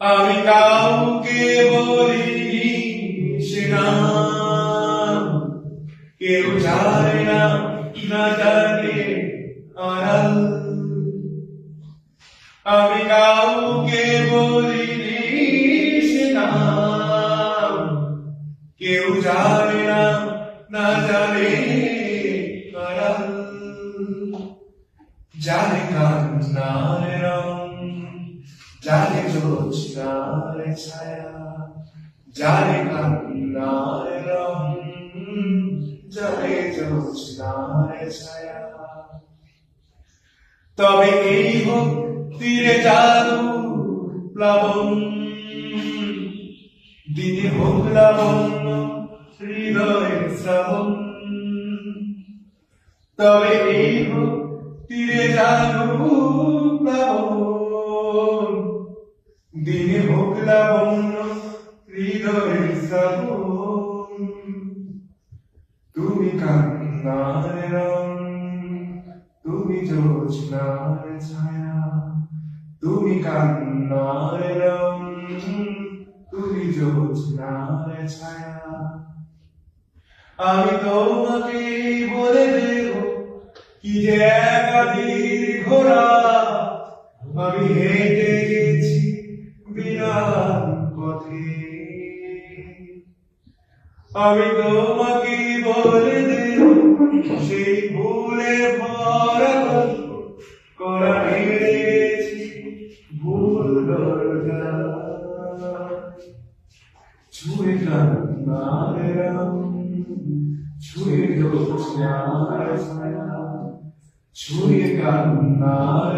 আমি কাউকে বলি না কেউ জানে না না জানে আড়াল। আমি কাউকে বলি না কেউ জানে না না জানে আড়াল। জানে কান্নার রং জানে ছায়া জোৎস্নার ছায়া তবে এই হোক তীরে জাদু প্লাবন, দিনে হোক লাবণ্য হৃদয়ের শ্রাবণ। তবে এই হোক দিনে হোক লাবণ্য হৃদয়ের শ্রাবণ তুমি কান্নার রং তুমি জোৎস্নার ছায়া, তুমি কান্নার রং তুমি জোৎস্নার ছায়া। আমি তোমাকে বলে দেব, কি যে একাধিক ঘোরা আমি হেঁটে আমি তোমাকে বলে দেব, সেই ভুলে ভরা করা হেরেছি ভুল দরজা। ছুঁয়ে কান্নার রং ছুঁয়ে জোৎস্নার ছায়া, ছুঁয়ে। কান্নার